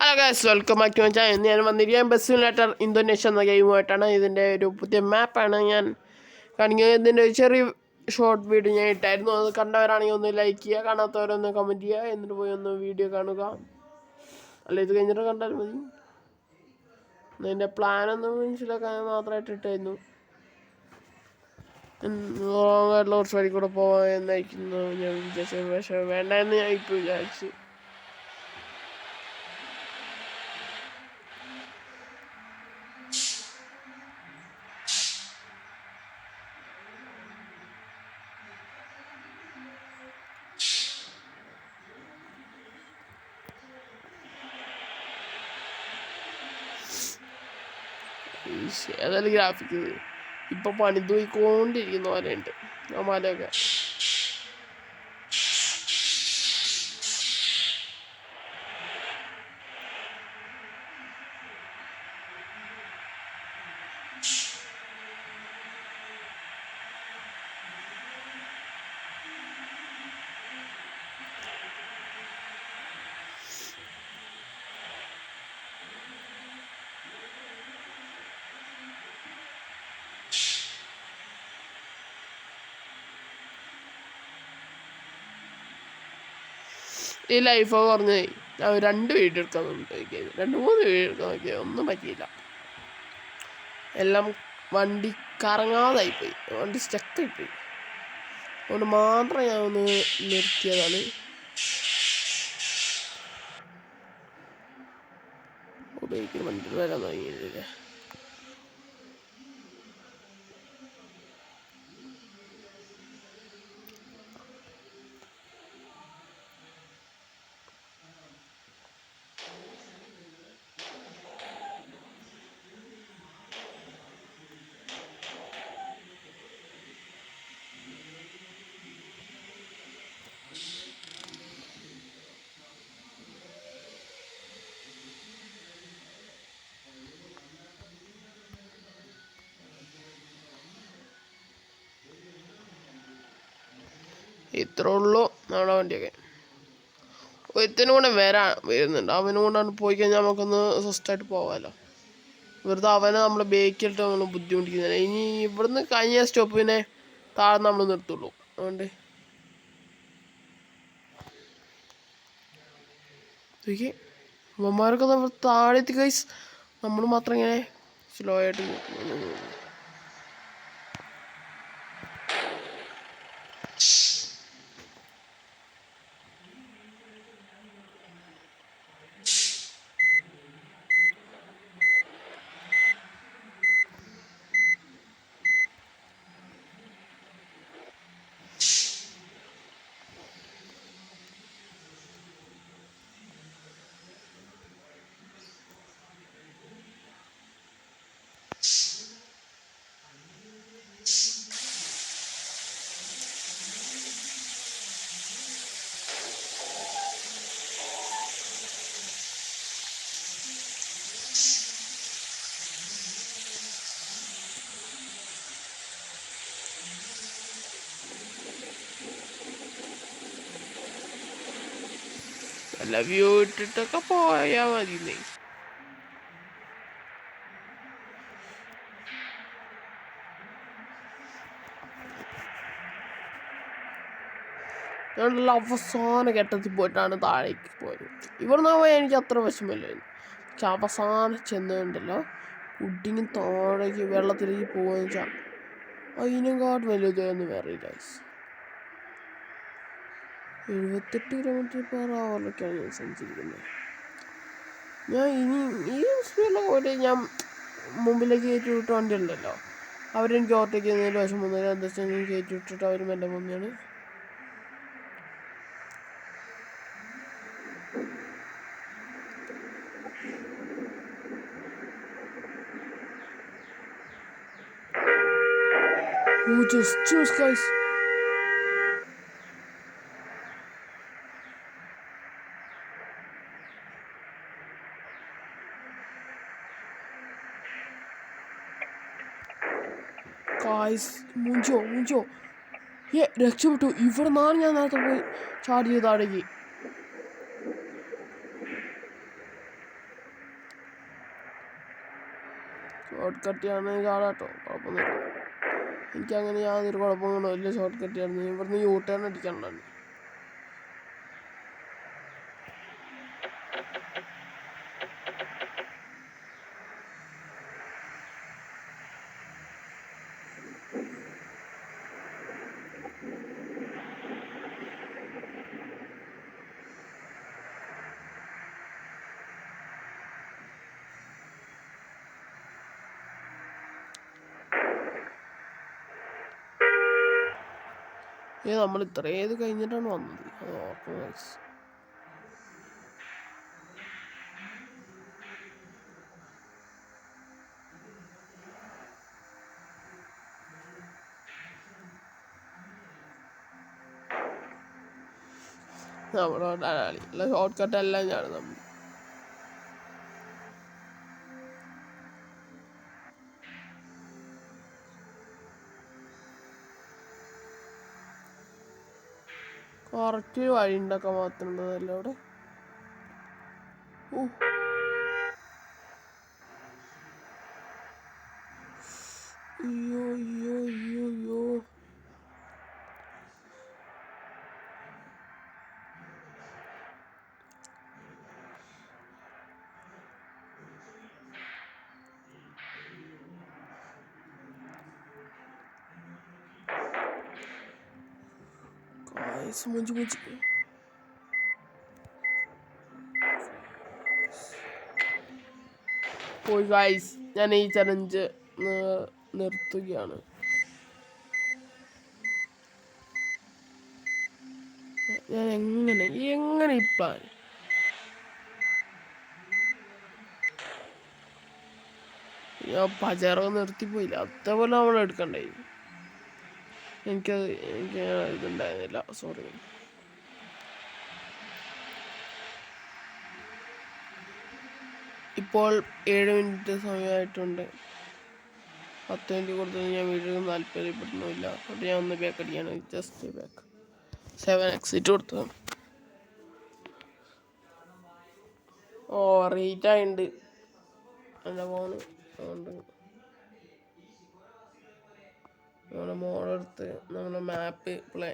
Hello guys welcome back to my channel ഞാൻ വന്നിരിക്കാൻ bus simulator Indonesia എന്ന ഗെയിമുമായിട്ടാണ്. ഇതിന്റെ ഒരു പുതിയ മാപ്പാണ് ഞാൻ കാണിക്കുന്നത്. ഇതിന്റെ ഒരു ചെറിയ ഷോർട്ട് വീഡിയോ ഞാൻ ഇട്ടായിരുന്നു. അത് കണ്ടവരാണെങ്കിൽ ഒന്ന് ലൈക്ക് ചെയ്യുക കാണാത്തവരൊന്ന് കമന്റ് ചെയ്യുക. എന്നിട്ട് പോയി ഒന്ന് വീഡിയോ കാണുക. അല്ല ഇത് കഴിഞ്ഞിട്ട് കണ്ടാൽ മതി. അതിന്റെ പ്ലാനൊന്ന് മനസ്സിലാക്കാൻ മാത്രമായിട്ട് ഇട്ടായിരുന്നു. ലോങ് കുറച്ച് വഴി കൂടെ പോകാൻ എന്നായിരിക്കുന്നു ഞാൻ വിചാരിച്ചത് പക്ഷേ വേണ്ട എന്ന് ഞാൻ ഇപ്പോൾ വിചാരിച്ചു. ഏതായാലും ഗ്രാഫിക്സ് ഇപ്പൊ പണിത് പോയിക്കൊണ്ടിരിക്കുന്ന പോലെയുണ്ട് ആ മലയൊക്കെ ഈ ലൈഫ് കുറഞ്ഞ് ഞാൻ രണ്ട് വീഡിയോ എടുക്കാൻ നോക്കിയത്. രണ്ട് മൂന്ന് വീഡിയോ എടുക്കാൻ നോക്കിയത്. ഒന്നും പറ്റിയില്ല. എല്ലാം വണ്ടി കറങ്ങാതായി പോയി. വണ്ടി സ്റ്റക്കായിപ്പോയി അതുകൊണ്ട് മാത്രം ഞാൻ ഒന്ന് നിർത്തിയതാണ്. ഉപയോഗിക്കുന്ന വണ്ടി വരാൻ തുടങ്ങിയില്ലേ ഇത്രേ ഉള്ളൂ. നമ്മുടെ വണ്ടിയൊക്കെ. ഒരുത്തനും കൂടെ വരാ വരുന്നുണ്ട്. അവനും കൊണ്ടാണ് പോയി കഴിഞ്ഞാൽ നമുക്കൊന്ന് സ്വസ്ഥമായിട്ട് പോകാമല്ലോ വെറുതെ അവനെ നമ്മൾ ബേക്കിലിട്ട് നമ്മൾ ബുദ്ധിമുട്ടിക്കുന്നില്ല. ഇനി ഇവിടുന്ന് കഴിഞ്ഞ പിന്നെ താഴെ നമ്മൾ നിർത്തുള്ളൂ. അതുകൊണ്ട് ഇവന്മാരൊക്കെ നമ്മൾ താഴെത്തി കൈസ് നമ്മൾ മാത്രം ഇങ്ങനെ സ്ലോ ആയിട്ട് വല്ല വ്യൂ ഇട്ടിട്ടൊക്കെ പോയാ മതി ഞങ്ങളുടെ അവസാന ഘട്ടത്തിൽ പോയിട്ടാണ് താഴേക്ക് പോയത്. ഇവിടുന്ന് പോയാൽ എനിക്ക് അത്ര വിഷമമില്ലായിരുന്നു. പക്ഷെ അവസാനം ചെന്നുണ്ടല്ലോ ഉഡിങ്ങി താഴേക്ക് വെള്ളത്തിലേക്ക് പോകുന്ന വെച്ചാൽ അതിനെക്കാട്ട് വലുതൊന്നും വേറെ ഗൈസ് എഴുപത്തെട്ട് കിലോമീറ്റർ പെർ അവറിലൊക്കെയാണ് ഞാൻ സഞ്ചരിക്കുന്നത്. ഞാൻ ഇനി ഈ സ്പീഡിലൊക്കെ പോയിട്ട് ഞാൻ മുമ്പിലേക്ക് കയറ്റി വിട്ട വണ്ടി ഉണ്ടല്ലോ. അവരെനിക്ക് ഓവർടേക്ക് ചെയ്യുന്നതിന് വശം വെച്ചാൽ ഞാൻ കയറ്റി വിട്ടിട്ട് അവരും എന്റെ മുന്നെയാണ് Oh, just, just guys. Guys മുഞ്ചോ മുഞ്ചോ. ഏ രക്ഷപ്പെട്ടു. ഇവിടെ നിന്നാണ് ഞാൻ നേരത്തെ പോയി ചാടി ചെയ്ത് താഴേക്ക് ഷോർട്ട് കട്ടിയാണ് ചാടാട്ടോ കുഴപ്പമൊന്നുമില്ല. എനിക്കങ്ങനെ യാതൊരു കുഴപ്പങ്ങളോ ഇല്ല. ഷോർട്ട് കട്ടിയാണ് ഇവിടുന്ന് യൂ ടേൺ ഏ നമ്മൾ ഇത്രയും ഇത് കഴിഞ്ഞിട്ടാണ് വന്നത്. അത് ഓർക്കണം guys. നമ്മളോട് ഷോർട്ട് കട്ട് എല്ലാം ഞാൻ നമ്മൾ കറക്റ്റ് വഴി ഉണ്ടാക്കാൻ മാത്രമുണ്ടല്ലോ അവിടെ? അയ്യോ അയ്യോ അയ്യോ. Guys, മുഞ്ചി മുഞ്ചി പോയി ഗായ്സ് ഞാൻ ഈ ചലഞ്ച് നിർത്തുകയാണ്. ഞാൻ എങ്ങനെ എങ്ങനെ ഇപ്പാൻ? ഞാൻ പചാറൊക്കെ നിർത്തിപ്പോയില്ല. അതേപോലെ നമ്മൾ എടുക്കണ്ടേ? എനിക്കത് എനിക്ക് ഇതുണ്ടായിരുന്നില്ല സോറി ഇപ്പോൾ ഏഴ് മിനിറ്റ് സമയമായിട്ടുണ്ട്. പത്ത് മിനിറ്റ് കൊടുത്തത് ഞാൻ വീട്ടിൽ താല്പര്യപ്പെടുന്നില്ല അതുകൊണ്ട് ഞാൻ ഒന്ന് ബാക്ക് അടിക്കാണ് ജസ്റ്റ് ബാക്ക് സെവൻ എക്സിറ്റ് കൊടുത്തത്. ഓ റേറ്റ് ആയിട്ടുണ്ട് എന്റെ ഫോണ് അതുകൊണ്ട് നമ്മുടെ മോളെടുത്ത് നമ്മുടെ മാപ്പ് പ്ലേ.